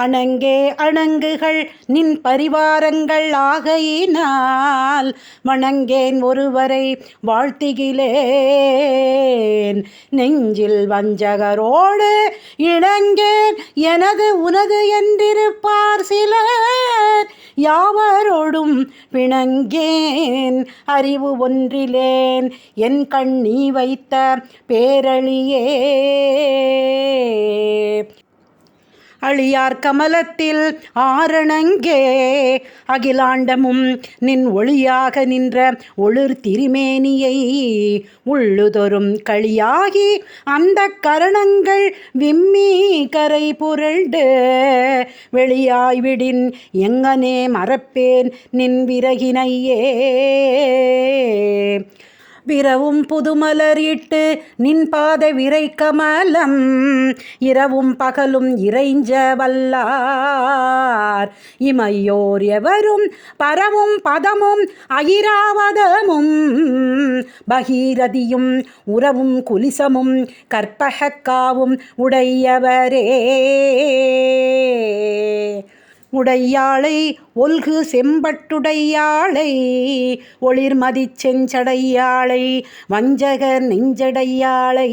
அணங்கே அணங்குகள் நின் பரிவாரங்கள் ஆகையினால் வணங்கேன் ஒருவரை வாழ்த்துகிலேன் நெஞ்சில் வஞ்சகரோடு இணங்கேன் எனது உனது என்றிருப்பார் சிலர். யாவரோடும் பிணங்கேன் அறிவு ஒன்றிலேன். என் கண் நீ வைத்த பேரழியே அழியார் கமலத்தில் ஆரணங்கே. அகிலாண்டமும் நின் ஒளியாக நின்ற ஒளிர் திருமேனியை உள்ளுதொரும் களியாகி அந்த கரணங்கள் விம்மி கரை புரண்டு. வெளியாய்விடின் எங்கனே மறப்பேன் நின் விறகினையே. பிறவும் புதுமலர் இட்டு நின் பாத விரை கமலம் இரவும் பகலும் இறைஞ்ச வல்லார். இமையோர் எவரும் பரவும் பதமும் அயிராவதமும் பகீரதியும் உறவும் குலிசமும் கற்பகக்காவும் உடையவரே. உடையாளை ஒல்கு செம்பட்டுடையாளை ஒளிர்மதி செஞ்சடையாளை வஞ்சகர் நெஞ்சடையாளை.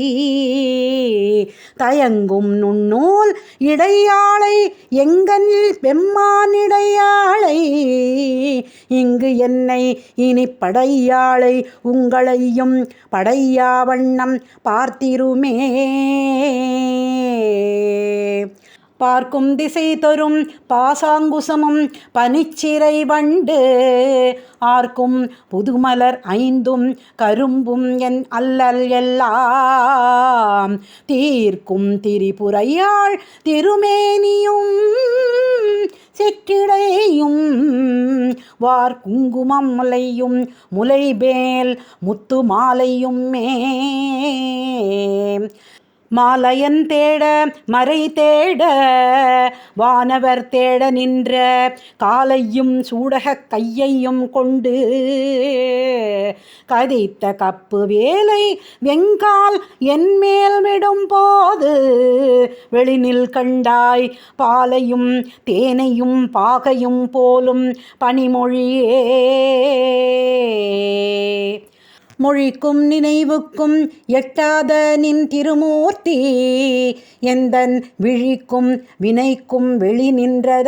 தயங்கும் நுண்ணூல் இடையாளை எங்கனில் பெம்மானிடையாளை இங்கு என்னை இனி படையாளை உங்களையும் படையா வண்ணம் பார்த்திருமே. பார்க்கும் திசை தொறும் பாசாங்குசமும் பனிச்சிறை வண்டு. ஆர்க்கும் புதுமலர் ஐந்தும் கரும்பும் என் அல்லல் எல்லாம். தீர்க்கும் திரிபுரையாள் திருமேனியும் செற்றிடையும். வார் குங்குமம் முலையும் முலைபேல் முத்து மாலையும் மே மாலையன் தேட மறை தேட வானவர் தேட நின்ற காலையும் சூடக கையையும் கொண்டு கதித்த கப்பு வேலை வெங்கால் என்மேல் விடும் போது வெளினில் கண்டாய் பாலையும் தேனையும் பாகையும் போலும் பனிமொழியே. மொழிக்கும் நினைவுக்கும் எட்டாத நின் திருமூர்த்தி. எந்தன் விழிக்கும் வினைக்கும் வெளி நின்றதால்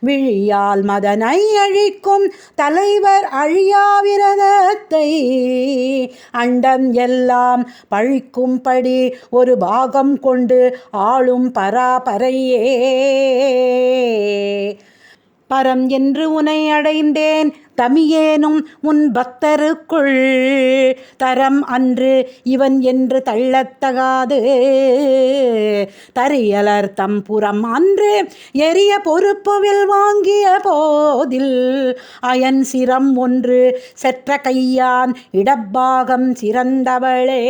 விழியால் மதனை அழிக்கும் தலைவர் அழியாவிரதத்தை அண்டம் எல்லாம் பழிக்கும்படி ஒரு பாகம் கொண்டு ஆளும் பராபரையே. பரம் என்று உனை அடைந்தேன். தமியேனும் உன் பக்தருக்குள். தரம் அன்று இவன் என்று தள்ளத்தகாது. தரியலர் தம்புறம் அன்று எரிய பொறுப்புவில் வாங்கிய போதில் அயன் சிரம் ஒன்று செற்ற கையான் இடப்பாகம் சிறந்தவளே.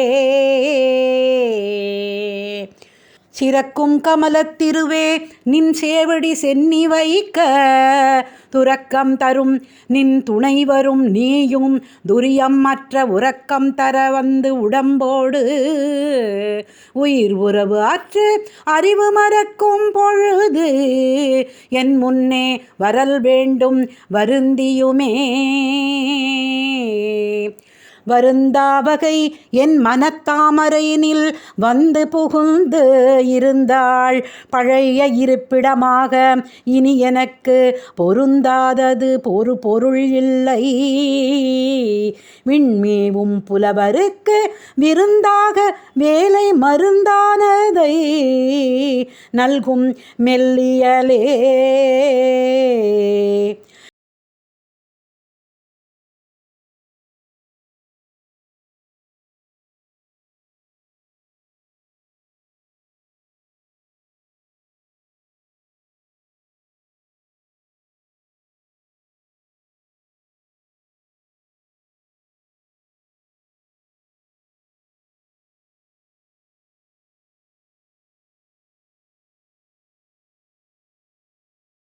சிறக்கும் கமலத்திருவே நின் சேவடி சென்னி வைக்க. துறக்கம் தரும் நின் துணை வரும் நீயும் துரியம் மற்ற உறக்கம் தர வந்து உடம்போடு. உயிர் உறவு ஆற்று அறிவு மறக்கும் பொழுது என் முன்னே வரல் வேண்டும் வருந்தியுமே. வருந்தாவகை என் மனத்தாமரையினில் வந்து புகுந்து இருந்தாள். பழைய இருப்பிடமாக இனி எனக்கு பொருந்தாதது பொறு பொருள் இல்லை. விண்மேவும் புலவருக்கு விருந்தாக வேலை மருந்தானதை நல்கும் மெல்லியலே.